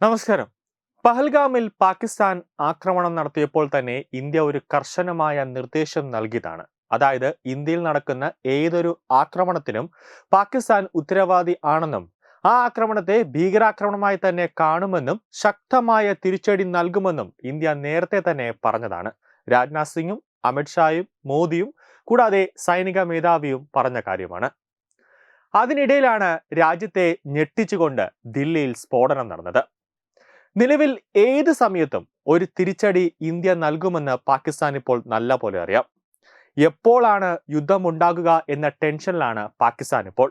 നമസ്കാരം. പഹൽഗാമിൽ പാകിസ്ഥാൻ ആക്രമണം നടത്തിയപ്പോൾ തന്നെ ഇന്ത്യ ഒരു കർശനമായ നിർദ്ദേശം നൽകിയതാണ്. അതായത് ഇന്ത്യയിൽ നടക്കുന്ന ഏതൊരു ആക്രമണത്തിനും പാകിസ്ഥാൻ ഉത്തരവാദി ആണെന്നും ആ ആക്രമണത്തെ ഭീകരാക്രമണമായി തന്നെ കാണുമെന്നും ശക്തമായ തിരിച്ചടി നൽകുമെന്നും ഇന്ത്യ നേരത്തെ തന്നെ പറഞ്ഞതാണ്. രാജ്നാഥ് സിംഗും അമിത്ഷായും മോദിയും കൂടാതെ സൈനിക മേധാവിയും പറഞ്ഞ കാര്യമാണ്. അതിനിടയിലാണ് രാജ്യത്തെ ഞെട്ടിച്ചുകൊണ്ട് ദില്ലിയിൽ സ്ഫോടനം നടന്നത്. നിലവിൽ ഏത് സമയത്തും ഒരു തിരിച്ചടി ഇന്ത്യ നൽകുമെന്ന് പാകിസ്ഥാൻ ഇപ്പോൾ നല്ല പോലെ അറിയാം. എപ്പോഴാണ് യുദ്ധമുണ്ടാകുക എന്ന ടെൻഷനിലാണ് പാകിസ്ഥാൻ ഇപ്പോൾ.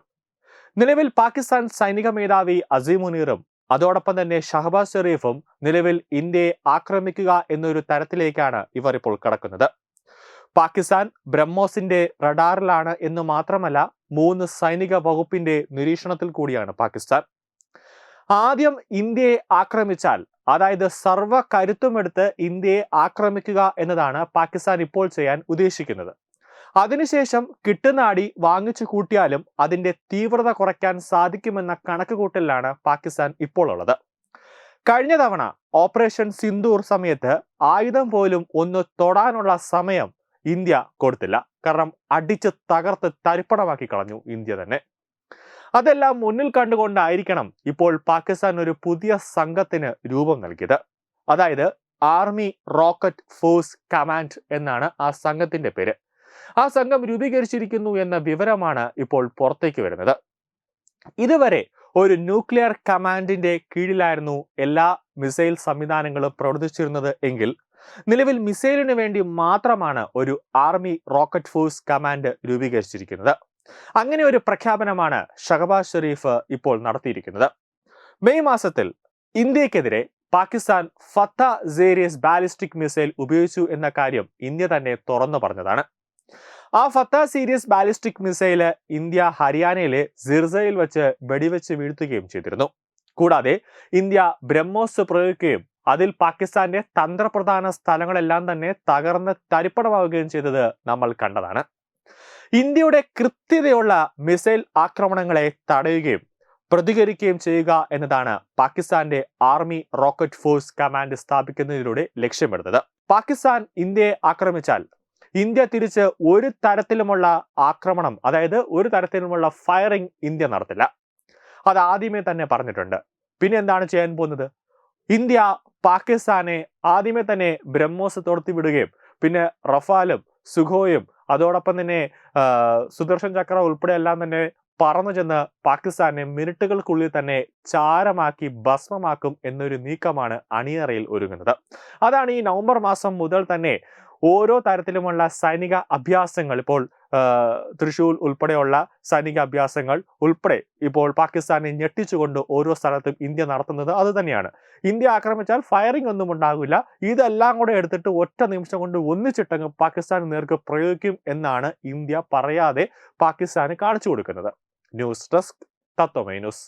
നിലവിൽ പാകിസ്ഥാൻ സൈനിക മേധാവി അസീമുനീറും അതോടൊപ്പം തന്നെ ഷഹബാസ് ഷെറീഫും നിലവിൽ ഇന്ത്യയെ ആക്രമിക്കുക എന്നൊരു തരത്തിലേക്കാണ് ഇവർ ഇപ്പോൾ കടക്കുന്നത്. പാകിസ്ഥാൻ ബ്രഹ്മോസിന്റെ റഡാറിലാണ് എന്ന് മാത്രമല്ല മൂന്ന് സൈനിക വകുപ്പിന്റെ നിരീക്ഷണത്തിൽ കൂടിയാണ് പാകിസ്ഥാൻ. ആദ്യം ഇന്ത്യയെ ആക്രമിച്ചാൽ അതായത് സർവ കരുത്തുമെടുത്ത് ഇന്ത്യയെ ആക്രമിക്കുക എന്നതാണ് പാകിസ്ഥാൻ ഇപ്പോൾ ചെയ്യാൻ ഉദ്ദേശിക്കുന്നത്. അതിനുശേഷം കിട്ടുന്ന അടി വാങ്ങിച്ചു കൂട്ടിയാലും അതിന്റെ തീവ്രത കുറയ്ക്കാൻ സാധിക്കുമെന്ന കണക്കുകൂട്ടലിലാണ് പാകിസ്ഥാൻ ഇപ്പോൾ ഉള്ളത്. കഴിഞ്ഞ തവണ ഓപ്പറേഷൻ സിന്ദൂർ സമയത്ത് ആയുധം പോലും ഒന്ന് തൊടാനുള്ള സമയം ഇന്ത്യ കൊടുത്തില്ല. കാരണം അടിച്ച് തകർത്ത് തരിപ്പണമാക്കി കളഞ്ഞു ഇന്ത്യ തന്നെ. അതെല്ലാം മുന്നിൽ കണ്ടുകൊണ്ടായിരിക്കണം ഇപ്പോൾ പാകിസ്ഥാൻ ഒരു പുതിയ സംഘത്തിന് രൂപം നൽകിയത്. അതായത് ആർമി റോക്കറ്റ് ഫോഴ്സ് കമാൻഡ് എന്നാണ് ആ സംഘത്തിന്റെ പേര്. ആ സംഘം രൂപീകരിച്ചിരിക്കുന്നു എന്ന വിവരമാണ് ഇപ്പോൾ പുറത്തേക്ക് വരുന്നത്. ഇതുവരെ ഒരു ന്യൂക്ലിയർ കമാൻഡിന്റെ കീഴിലായിരുന്നു എല്ലാ മിസൈൽ സംവിധാനങ്ങളും പ്രവർത്തിച്ചിരുന്നത് എങ്കിൽ നിലവിൽ മിസൈലിന് വേണ്ടി മാത്രമാണ് ഒരു ആർമി റോക്കറ്റ് ഫോഴ്സ് കമാൻഡ് രൂപീകരിച്ചിരിക്കുന്നത്. അങ്ങനെ ഒരു പ്രഖ്യാപനമാണ് ഷഹബാസ് ഷെരീഫ് ഇപ്പോൾ നടത്തിയിരിക്കുന്നത്. മെയ് മാസത്തിൽ ഇന്ത്യക്കെതിരെ Pakistan Fatah series ballistic missile ഉപയോഗിച്ചു എന്ന കാര്യം ഇന്ത്യ തന്നെ തുറന്നു പറഞ്ഞതാണ്. ആ Fatah series ballistic missile India ഹരിയാനയിലെ സിർസയിൽ വെച്ച് വെടിവെച്ച് വീഴ്ത്തുകയും ചെയ്തിരുന്നു. കൂടാതെ ഇന്ത്യ ബ്രഹ്മോസ് പ്രയോഗിക്കുകയും അതിൽ പാകിസ്ഥാന്റെ തന്ത്രപ്രധാന സ്ഥലങ്ങളെല്ലാം തന്നെ തകർന്ന് തരിപ്പണമാവുകയും ചെയ്തത് നമ്മൾ കണ്ടതാണ്. ഇന്ത്യയുടെ കൃത്യതയുള്ള മിസൈൽ ആക്രമണങ്ങളെ തടയുകയും പ്രതികരിക്കുകയും ചെയ്യുക എന്നതാണ് പാകിസ്ഥാന്റെ ആർമി റോക്കറ്റ് ഫോഴ്സ് കമാൻഡ് സ്ഥാപിക്കുന്നതിലൂടെ ലക്ഷ്യമിടുന്നത്. പാകിസ്ഥാൻ ഇന്ത്യയെ ആക്രമിച്ചാൽ ഇന്ത്യ തിരിച്ച് ഒരു തരത്തിലുമുള്ള ആക്രമണം അതായത് ഒരു തരത്തിലുമുള്ള ഫയറിംഗ് ഇന്ത്യ നടത്തില്ല. അത് ആദ്യമേ തന്നെ പറഞ്ഞിട്ടുണ്ട്. പിന്നെ എന്താണ് ചെയ്യാൻ പോകുന്നത്? ഇന്ത്യ പാകിസ്ഥാനെ ആദ്യമേ തന്നെ ബ്രഹ്മോസ് തുടർത്തി വിടുകയും പിന്നെ റഫാലും സുഖോയും അതോടൊപ്പം തന്നെ സുദർശൻ ചക്ര ഉൾപ്പെടെ എല്ലാം തന്നെ പറന്നു ചെന്ന് പാകിസ്ഥാനെ മിനിറ്റുകൾക്കുള്ളിൽ തന്നെ ചാരമാക്കി ഭസ്മമാക്കും എന്നൊരു നീക്കമാണ് അണിയറയിൽ ഒരുങ്ങുന്നത്. അതാണ് ഈ നവംബർ മാസം മുതൽ തന്നെ ഓരോ തരത്തിലുമുള്ള സൈനിക അഭ്യാസങ്ങൾ ഇപ്പോൾ തൃശൂർ ഉൾപ്പെടെയുള്ള സൈനിക അഭ്യാസങ്ങൾ ഉൾപ്പെടെ ഇപ്പോൾ പാകിസ്ഥാനെ ഞെട്ടിച്ചുകൊണ്ട് ഓരോ സ്ഥലത്തും ഇന്ത്യ നടത്തുന്നത് അത് തന്നെയാണ്. ഇന്ത്യ ആക്രമിച്ചാൽ ഫയറിംഗ് ഒന്നും ഉണ്ടാകില്ല ഇതെല്ലാം കൂടെ എടുത്തിട്ട് ഒറ്റ നിമിഷം കൊണ്ട് ഒന്നിച്ചിട്ടങ്ങ് പാകിസ്ഥാൻ നേർക്ക് പ്രയോഗിക്കും എന്നാണ് ഇന്ത്യ പറയാതെ പാകിസ്ഥാന് കാണിച്ചു കൊടുക്കുന്നത്. News desk Tatwamayi news.